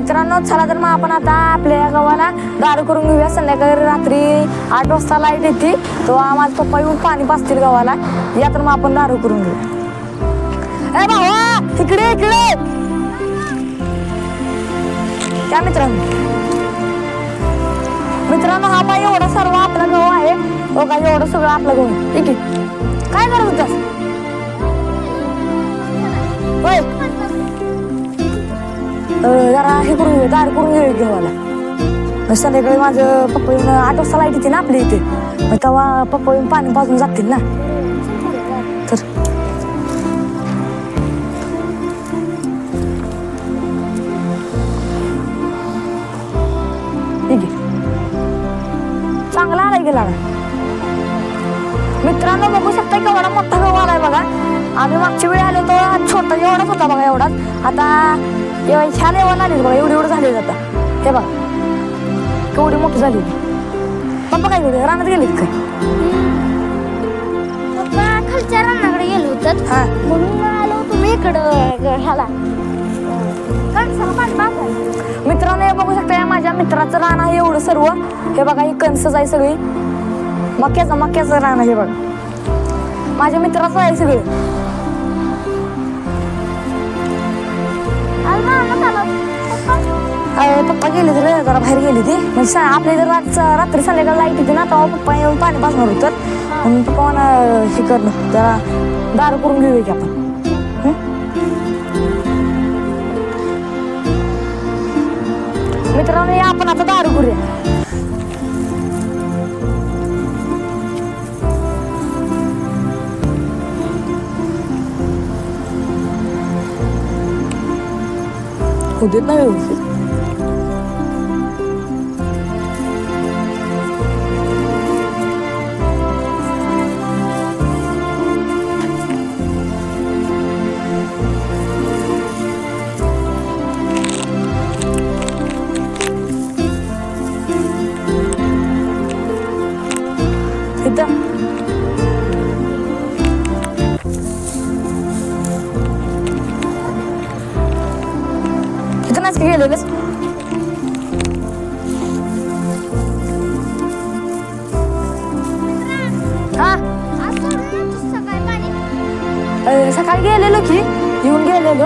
मित्रांनो चला तर मग आपण आता आपल्या या गावाला दारू करून घेऊया. संध्याकाळी रात्री आठ वाजता लाइट येते. तो माझा पप्पा येऊन पाणी पाचतील गावाला. या तर मग आपण दारू करून घेऊया ए भावा इकडे इकडे. त्या मित्रांनो. मित्रांनो हा पाय एवढा सर्व आपला गहू आहे. हो का एवढं सगळं आपलं गहू ठीक आहे. काय करत होतास? होय. जरा हे करून दार करून घेऊ मला मग संध्याकाळी माझं पप्पा येऊन आठ वाजता लाइट येते ना आपल्या इथे. मग तेव्हा पप्पा येऊन पाणी पाजून जातील ना. तर. ठीक आहे चांगला आलाय गेला मित्रांनो बघू शकता केवढा मोठा गव्हा आलाय बघा. आम्ही मागच्या वेळी आलो तो छोटा एवढाच होता बघा एवढाच. आता एवढा ह्या लेवल आली बघा एवढी एवढं झाली आता. हे बघा. केवढी मोठी झाली पप्पा काय गेले रानात गेलीत काय? पप्पा खालच्या रानाकडे गेलो होतं. हा. म्हणून आलो तुम्ही इकडं ह्याला. कणसाला पाणी पाजायला. मित्रांनो हे बघू शकता या माझ्या मित्राचं रान आहे एवढं सर्व. हे बघा ही कणसच आहे सगळी. मक्याचं मक्याचं रान आहे हे बघा. माझ्या मित्राचं आहे सगळं. पप्पा गेले तर जरा बाहेर गेली ती. म्हणजे आपल्या इथं रात रात्री संध्याकाळ लाइट येते ना तेव्हा पप्पा येऊन पाणी पासणार होतं म्हणून पप्पा मला हे करणं जरा दारू करून घेऊया की आपण. मित्रांनो या आपण आता दारू करूया. होते ना गेलेलंच. हा. सकाळी गेलेलो की येऊन गेलेलो.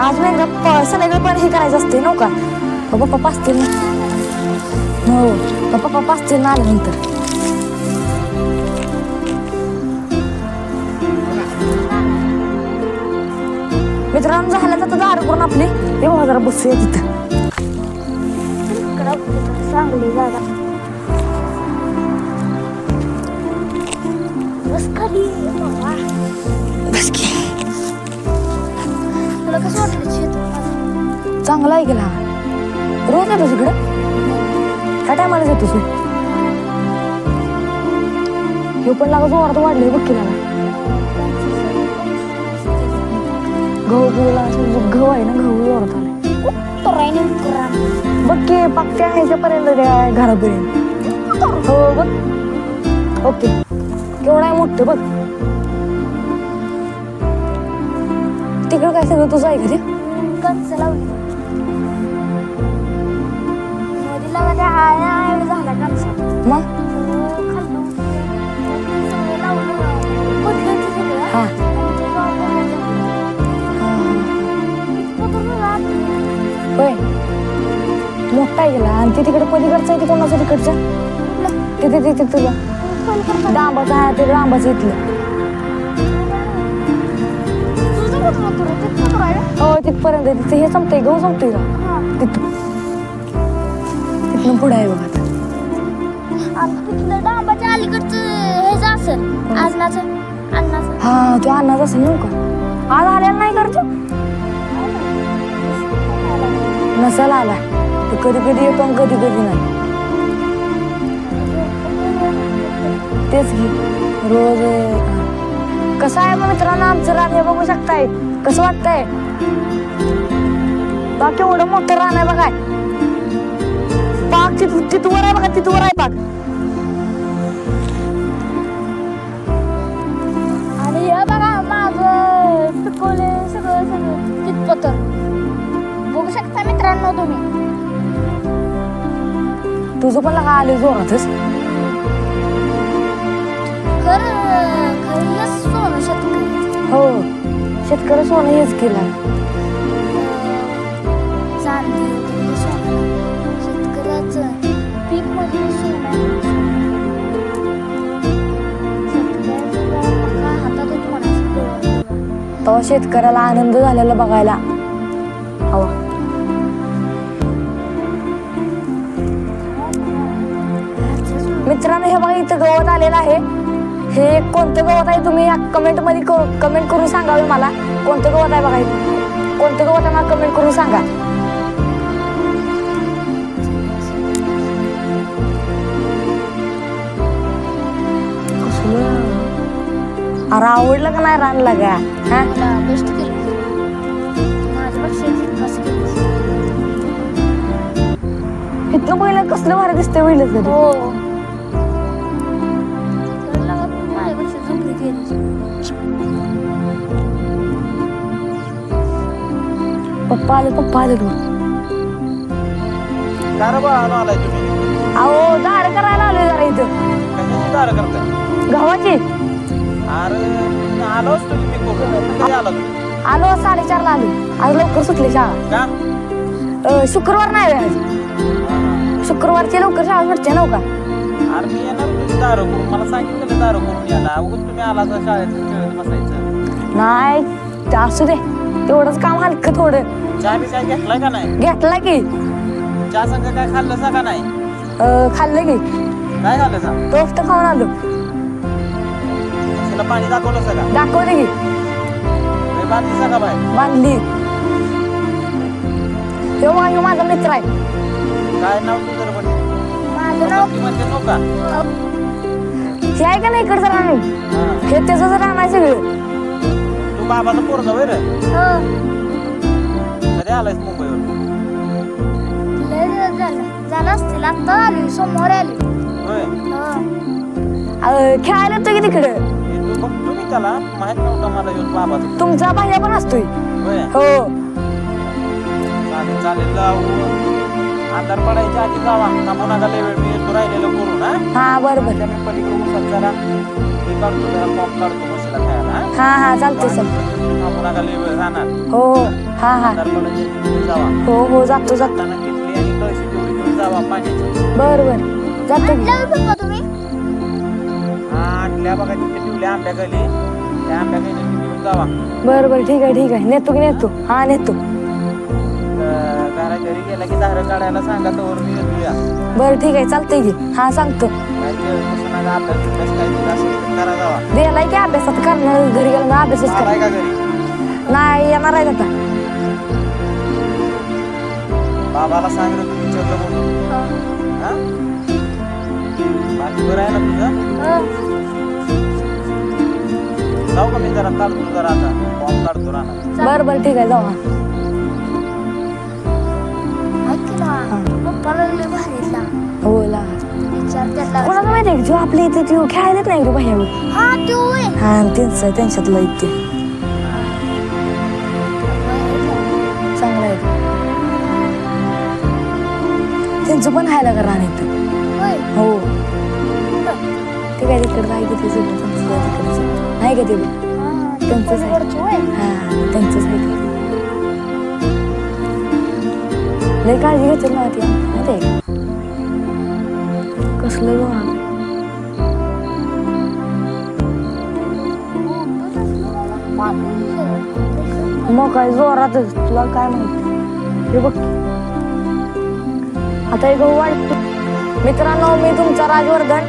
आज नाही का प- संध्याकाळी पण हे करायचं असते नव्हता पप्पा असतील ना? हो पप्पा असतील ना आल्यानंतर. मित्रांनो झाला तर दार करून आपली? हे बघा जरा बसूया तिथं. चांगली जागा. बस खाली बस की. तुला कसं वाटलं शेत चांगला आहे गेला रोज येतो तिकडं काय टायमाला येतोस हे? ह्यो पण लागत जोरात वाढले बघ की गहू गहूला असं गहू आहे ना गहू जोरात आलाय बघ की पाकते ह्याच्यापर्यंत त्या घरापर्यंत हो बघ ओके केवढा आहे मोठं बघ तिकडं काय सगळं तुझं आहे का ते कंच लावली नदीला मध्ये झाला कंचा मग लावलं सगळं हा. आणि ते तिकडे पलीकडचं आहे ते कोणाचं तिकडचं? तिथे तिथे तुला. डांबाचं आहे ते डांबाचं इथलं? हो तिथपर्यंत आहे. तिथे हे संपतंय गहू संपतोय का हा. तिथं. तिथनं पुढे आहे बघा आता. तिथलं डांबाच्या अलीकडचं हे असेल अन्नाचं अन्नाचं. हा तो अन्नाच असेल नव्ह का? आज आलेला नाही करतो नसेल आला. तो कधी कधी येतो आणि कधी कधी नाही. तेच घे रोज कसं आहे मग मित्रांनो आमचं रान हे बघू शकताय कसं वाटतंय? बाकी एवढं मोठं रान आहे बघा. पाक तिथं तिथवर आहे बघा तिथवर आहे पाक. आणि हे बघा माझं पिकवले सगळं सगळं. तिथपत बघू शकता मित्रांनो तुम्ही. तुझं पण लगा आले जोरातच. खरं सोनं शेतकरी. हो शेतकरी सोनं हेच केलं. चांदी वगैरे हे सोनं. शेतकऱ्याचं पीक म्हणजे सोनं. म्हणायचं. तेव्हा शेतकऱ्याला आनंद झालेला बघायला. हवा. मित्रांनो हे बघा इथं गवत आलेलं आहे. हे कोणतं गवत आहे तुम्ही कमेंटमध्ये कमेंट करून सांगावे हो मला. कोणतं गवत आहे बघा इथं. कोणतं गवत आहे मला कमेंट करून सांगा. अरे आवडलं का नाही रानला का हा? मला पहिलं कसलं भारी दिसतंय पहिलंच पप्पा आले पप्पा आले तू दार बाळाला आलाय तुम्ही. अहो दार करायला आलोय जरा इथं. कशाची दार करताय? गव्हाची. अरे आलो असतो की मी कुठं कधी आला तुम्ही आलो साडेचारला आलो. आज लवकर सुटली शाळा. का? अं, शुक्रवार नाही आज. शुक्रवारची लवकर शाळा सुटते नव्ह का? अरे मी येणार होतो दार करून. मला सांगितलं दार करून यायला. उगाच तुम्ही आला तर शाळेत खेळत बसायचं. नाही ते असू दे. तेवढंच काम हलकं थोडं. चहा बी काय घेतलाय का नाही? घेतला की. चहा संग काय खाल्लं का नाही? अं, खाल्लं की. काय खाल्लं टोस्ट खाऊन आलो. तुला पाणी दाखवलं सा का? दाखवते की. बांधली सा का बाय बांधली. ह्यो माझा मित्र आहे. काय नाव तुझं पण माझं नाव म्हणते का? हे आहे का नाही इकडचं राहणार हा. हे त्याचं राहणार आहे सगळं बाबाचा पोरगा वय रे. हो. कधी आलायस मुंबईवर लय दिवस झालं. झालं असतील. आत्ता आली समोर आली होय. हो. अं, खेळायला येतो की तिकडं? हे तू बघतो मी त्याला. माहीत नव्हतं मला येऊन बाबाचं. तुमचा भाया पण असतोय. होय. हो. चालेल चालेल. जाऊ. अंधार पडायच्या आधी जावा. थांबू नका लय वेळ मी येतो राहिलेलं करून हा? हा बरोबर त्या मी पलीकडे उसात जरा हे काढतो जरा पॉप काढतो. खायला हा? हा हा चालते सर थांबू नका लय वेळ राहणार. हो हो हा हा. तुम्ही जावा. हो हो जातो जातो. जाताना किटली आणि कळशी तेवढी घेऊन जावा पाण्याची बर बर. जातो की. हा आणल्या बघा तिथे त्या घेऊन जावा. बर बर ठीक आहे ठीक आहे. नेतो की नेतो? हा नेतो. तर घरा घरी गेला की दारं काढायला सांगा मी या बर ठीक आहे चालतंय की. हा सांगतो. काय अभ्यास बिभ्यास दिला असेल तर करा जावा. द्यायलाय की अभ्यासात करणार घरी गेला ना अभ्यासच आलाय कर का घरी? नाही येणार आहे आता. बाबाला सांग रे तू विचारलं म्हणून. हा? बाकी बरं आहे ना तुझं? जाऊ का मी जरा काढतो जरा आता. फॉर्म काढतो राहणार बर बर ठीक आहे जाऊ हा. हो ला कोणाला माहिती आहे जो आपल्या इथे तो खेळायलाच नाही हा तो होय. हा आणि त्यांचं त्यांच्यातलं इथे चांगलं आहे. त्यांचं पण खायला करा होय. हो. ते काय तिकडं काय की ते सगळं? त्यांचं तिकडचं नाही का ते? हा, त्यांचंच आहे. हा त्यांचंच आहे. लय काळजी घेतात ना ती. का कसलं जोरात मग काय जोरातच तुला काय माहिती? हे बघ. आता एक वाढ. मित्रांनो मी तुमचा राजवर्धन.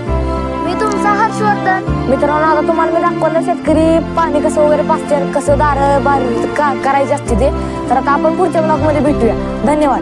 मी तुमचा हर्षवर्धन. मित्रांनो आता तुम्हाला मी दाखवलं शेतकरी पाणी कसं वगैरे पाचते कसं दार बार का करायचे असते ते. तर आता आपण पुढच्या ब्लॉगमध्ये भेटूया. धन्यवाद.